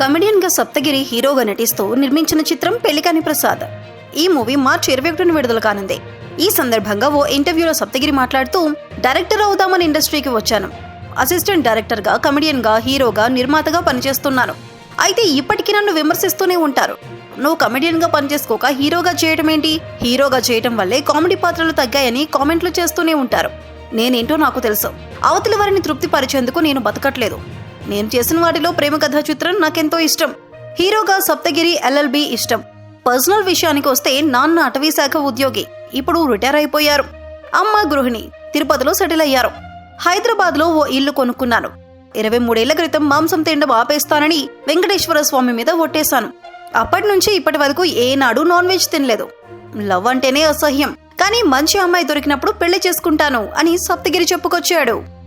కమెడియన్గా సప్తగిరి హీరోగా నటిస్తూ నిర్మించిన చిత్రం పెళ్ళికాని ప్రసాద్. ఈ మూవీ మార్చి ఇరవై ఒకటిన విడుదల కానుంది. ఈ సందర్భంగా ఓ ఇంటర్వ్యూలో సప్తగిరి మాట్లాడుతూ డైరెక్టర్ అవుదామని ఇండస్ట్రీకి వచ్చాను. అసిస్టెంట్ డైరెక్టర్గా కమెడియన్గా హీరోగా నిర్మాతగా పనిచేస్తున్నాను. అయితే ఇప్పటికీ నన్ను విమర్శిస్తూనే ఉంటారు. నువ్వు కమెడియన్గా పనిచేసుకోక హీరోగా చేయటం ఏంటి హీరోగా చేయటం వల్లే కామెడీ పాత్రలు తగ్గాయని కామెంట్లు చేస్తూనే ఉంటారు. నేనేంటో నాకు తెలుసు. అవతలి వారిని తృప్తి పరిచేందుకు నేను బతకట్లేదు. నేను చేసిన వాటిలో ప్రేమ కథా చిత్రం నాకెంతో ఇష్టం. హీరోగా సప్తగిరి ఎల్ఎల్బి ఇష్టం. పర్సనల్ విషయానికి వస్తే నాన్న అటవీ శాఖ ఉద్యోగి. ఇప్పుడు రిటైర్ అయిపోయారు. అమ్మ గృహిణి తిరుపతిలో సెటిల్ అయ్యారు. హైదరాబాద్లో ఓ ఇల్లు కొనుక్కున్నాను. ఇరవై మూడేళ్ళ క్రితం మాంసం తినడం ఆపేస్తానని వెంకటేశ్వర స్వామి మీద ఒట్టేశాను. అప్పటి నుంచి ఇప్పటి వరకు ఏనాడు నాన్ వెజ్ తినలేదు. లవ్ అంటేనే అసహ్యం. కానీ మంచి అమ్మాయి దొరికినప్పుడు పెళ్ళి చేసుకుంటాను అని సప్తగిరి చెప్పుకొచ్చాడు.